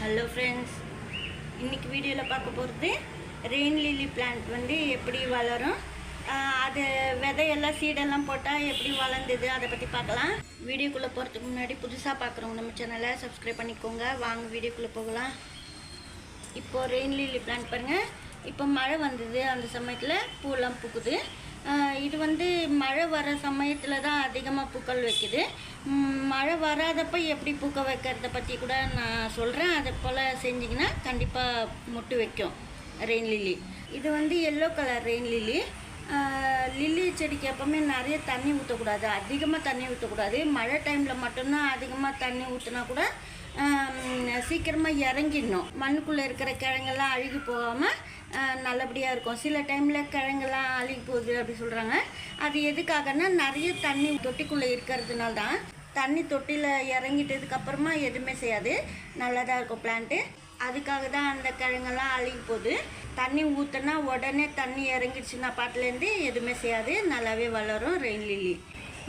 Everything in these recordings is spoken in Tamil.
ஹலோ ஃப்ரெண்ட்ஸ் இன்றைக்கி வீடியோவில் பார்க்க போகிறது ரெயின் லில்லி பிளான்ட் வந்து எப்படி வளரும்? அது விதையெல்லாம் சீடெல்லாம் போட்டால் எப்படி வளர்ந்தது? அதை பற்றி பார்க்கலாம். வீடியோக்குள்ளே போகிறதுக்கு முன்னாடி புதுசாக பார்க்குறவங்க நம்ம சேனலை சப்ஸ்கிரைப் பண்ணிக்கோங்க. வாங்க வீடியோக்குள்ளே போகலாம். இப்போது ரெயின் லில்லி பிளான்ட் பாருங்கள் இப்போ மழை வந்தது. அந்த சமயத்தில் பூலாம் பூக்குது. இது வந்து மழை வர சமயத்தில் தான் அதிகமாக பூக்கள் வைக்குது. மழை வராதப்ப எப்படி பூக்க வைக்கிறத பற்றி கூட நான் சொல்கிறேன் அதை போல் செஞ்சிங்கன்னா கண்டிப்பாக மொட்டு வைக்கும். ரெயின் லில்லி இது வந்து yellow colour rain lily lily செடிக்கு எப்போவுமே நிறைய தண்ணி ஊற்றக்கூடாது அதிகமாக தண்ணி ஊற்றக்கூடாது மழை டைமில் மட்டும்தான் அதிகமாக தண்ணி ஊற்றினா கூட சீக்கிரமாக இறங்கிடணும். மண்ணுக்குள்ளே இருக்கிற கிழங்கெல்லாம் அழுகி போகாமல் நல்லபடியாக இருக்கும். சில டைமில் கிழங்கெல்லாம் அழுகி போகுது அப்படி சொல்கிறாங்க அது எதுக்காகன்னா நிறைய தண்ணி தொட்டிக்குள்ளே இருக்கிறதுனால தான். தண்ணி தொட்டியில் இறங்கிட்டதுக்கப்புறமா எதுவுமே செய்யாது. நல்லா தான் இருக்கும் பிளான்ட்டு அதுக்காக தான் அந்த கிழங்கெல்லாம் அழுகி போகுது. தண்ணி ஊற்றினா உடனே தண்ணி இறங்கிடுச்சுன்னா பாட்டிலேருந்து எதுவுமே செய்யாது. நல்லாவே வளரும் ரெயின் லில்லி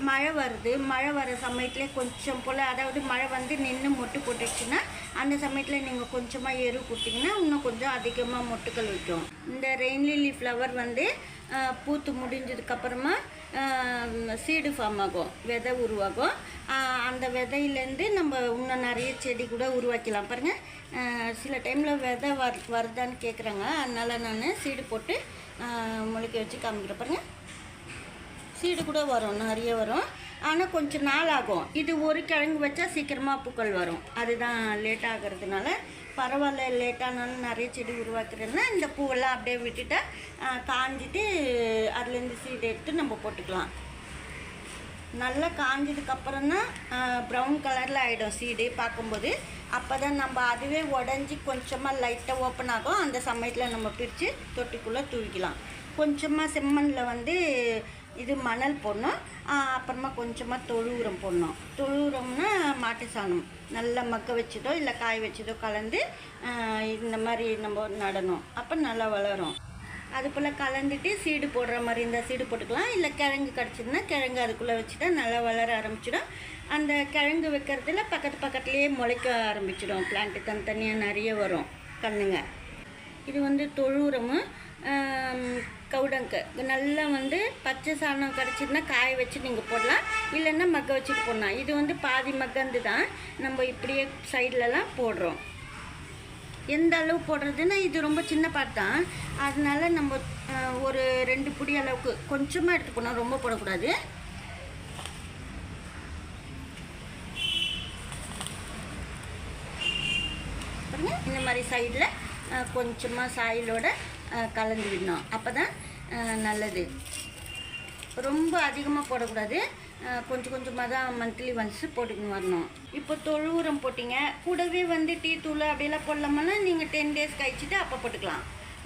மழை வருது. மழை வர சமயத்துல கொஞ்சம் போல் அதாவது மழை வந்து நின்று மொட்டு போட்டுச்சுன்னா அந்த சமயத்தில் நீங்கள் கொஞ்சமாக எரு கொடுத்தீங்கன்னா இன்னும் கொஞ்சம் அதிகமாக மொட்டுக்கள் வைக்கும். இந்த ரெயின் லில்லி ஃப்ளவர் வந்து பூத்து முடிஞ்சதுக்கப்புறமா சீடு ஃபார்ம் ஆகும். விதை உருவாகும். அந்த விதையிலேருந்து நம்ம இன்னும் நிறைய செடி கூட உருவாக்கலாம் பாருங்கள் சில டைமில் விதை வர் வருதான்னு கேட்குறாங்க அதனால் நான் சீடு போட்டு முளைக்க வச்சு காமிக்கிறேன். பாருங்கள் சீடு கூட வரும் நிறைய வரும். ஆனால் கொஞ்சம் நாள் ஆகும் இது ஒரு கிழங்கு வச்சா சீக்கிரமாக பூக்கள் வரும். அதுதான் லேட் ஆகிறதுனால. பரவாயில்ல லேட்டானாலும் நிறைய செடி உருவாக்குறேன்னா இந்த பூவெல்லாம் அப்படியே விட்டுட்டா காஞ்சிட்டு அதுலேருந்து சீடு எடுத்து நம்ம போட்டுக்கலாம். நல்லா காஞ்சதுக்கப்புறம் தான் ப்ரௌன் கலரில் ஆகிடும் சீடு பார்க்கும்போது. அப்போ தான் நம்ம அதுவே உடஞ்சி கொஞ்சமாக லைட்டாக ஓப்பன் ஆகும். அந்த சமயத்தில் நம்ம பிரித்து தொட்டிக்குள்ளே தூவிக்கலாம். கொஞ்சமாக செம்மண்ணில் வந்து இது மணல் போடணும் அப்புறமா கொஞ்சமாக தொழு உரம் போடணும் தொழு உரம்னா மாட்டு சாணம். நல்லா மக்க வச்சதோ இல்லை காய வச்சதோ கலந்து இந்த மாதிரி நம்ம நடணும். அப்போ நல்லா வளரும். அது போல் கலந்துட்டு சீடு போடுற மாதிரி இருந்தால் சீடு போட்டுக்கலாம். இல்லை கிழங்கு கிடச்சிதுன்னா கிழங்கு அதுக்குள்ளே வச்சுட்டா நல்லா வளர ஆரம்பிச்சிடும். அந்த கிழங்கு வைக்கிறதுல பக்கத்து பக்கத்துலேயே முளைக்க ஆரம்பிச்சிடும். பிளான்ட்டு தனித்தனியாக நிறைய வரும் கண்ணுங்க. இது வந்து தொழு உரமும் கவுடங்கு. நல்லா வந்து பச்சை சாணம் கிடச்சிதுன்னா காய வச்சு நீங்கள் போடலாம். இல்லைன்னா மக்க வச்சுட்டு போடலாம். இது வந்து பாதி மக்கந்து தான் நம்ம இப்படியே சைட்லலாம் போடுறோம். எந்த அளவு போடுறதுன்னா இது ரொம்ப சின்ன பாட்டு தான். அதனால நம்ம ஒரு ரெண்டு புடி அளவுக்கு கொஞ்சமாக எடுத்துக்கணும் ரொம்ப போடக்கூடாது. இந்த மாதிரி சைடில் கொஞ்சமாக சாயிலோட கலந்து விடணும். அப்போ தான் நல்லது. ரொம்ப அதிகமாக போடக்கூடாது. கொஞ்சம் கொஞ்சமாக தான் மந்த்லி ஒன்ஸ் போட்டுக்கின்னு வரணும். இப்போ தொழு உரம் போட்டிங்க. கூடவே வந்து டீ தூள் அப்படியெல்லாம் போடலாமன்னா நீங்கள் டென் டேஸ் கழிச்சிட்டு அப்போ போட்டுக்கலாம்.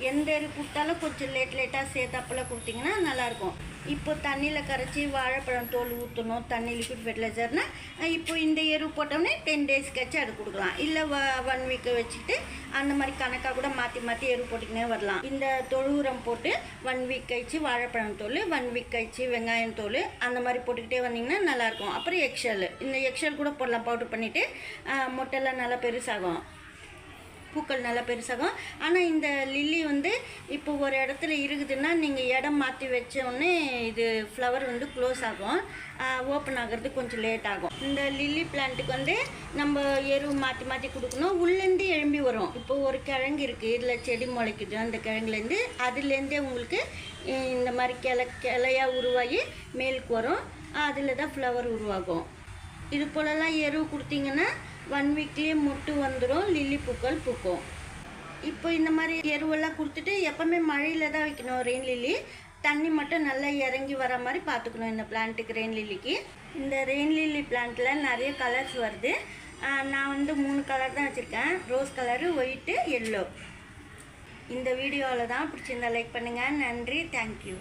எந்த எரு கொடுத்தாலும் கொஞ்சம் லேட் லேட்டாக சேர்த்தாப்பில் கொடுத்தீங்கன்னா நல்லாயிருக்கும். இப்போ தண்ணியில் கரைச்சி வாழைப்பழம் தோல் ஊற்றணும் தண்ணி லிக்விட் ஃபெர்டிலைசர்னா இப்போ இந்த எரு போட்டோம்னே டென் டேஸ் கழிச்சு அது கொடுக்கலாம். இல்லை ஒன் வீக்கு வச்சுட்டு அந்த மாதிரி கணக்காக கூட மாற்றி மாற்றி எரு போட்டுக்கினே வரலாம். இந்த தொழு உரம் போட்டு ஒன் வீக் கழிச்சு வாழைப்பழம் தோல் ஒன் வீக் கழிச்சு வெங்காயம் தோல் அந்த மாதிரி போட்டுக்கிட்டே வந்தீங்கன்னா நல்லாயிருக்கும். அப்புறம் எக்ஷல் இந்த எக்ஷல் கூட போடலாம் பவுடர் பண்ணிவிட்டு மொட்டைலாம் நல்லா பெருசாகும். பூக்கள் நல்லா பெருசாகும். ஆனால் இந்த லில்லி வந்து இப்போ ஒரு இடத்துல இருக்குதுன்னா நீங்கள் இடம் மாற்றி வச்சோடனே இது ஃப்ளவர் வந்து க்ளோஸ் ஆகும். ஓப்பன் ஆகிறது கொஞ்சம் லேட் ஆகும். இந்த லில்லி பிளான்ட்டுக்கு வந்து நம்ம எரு மாற்றி மாற்றி கொடுக்கணும். உள்ளேருந்து எழும்பி வரும். இப்போ ஒரு கிழங்கு இருக்குது இதில் செடி முளைக்குது. அந்த கிழங்குலேருந்து அதுலேருந்தே உங்களுக்கு இந்த மாதிரி கிளை கிளையாக உருவாகி மேலுக்கு வரும். அதில் தான் ஃப்ளவர் உருவாகும். இது போலலாம் எரு கொடுத்தீங்கன்னா ஒன் வீக்லேயே முட்டு வந்துடும் லில்லி பூக்கள் பூக்கும். இப்போ இந்த மாதிரி எருவெல்லாம் கொடுத்துட்டு எப்போவுமே மழையில் தான் வைக்கணும் ரெயின் லில்லி தண்ணி மட்டும் நல்லா இறங்கி வர மாதிரி பார்த்துக்கணும் இந்த பிளான்ட்டுக்கு ரெயின் லில்லிக்கு இந்த ரெயின் லில்லி பிளான்ட்டில் நிறைய கலர்ஸ் வருது. நான் வந்து மூணு கலர் தான் வச்சுருக்கேன். ரோஸ் கலரு ஒயிட்டு எல்லோ இந்த வீடியோவில் தான் பிடிச்சிருந்தா லைக் பண்ணுங்கள் நன்றி. தேங்க்யூ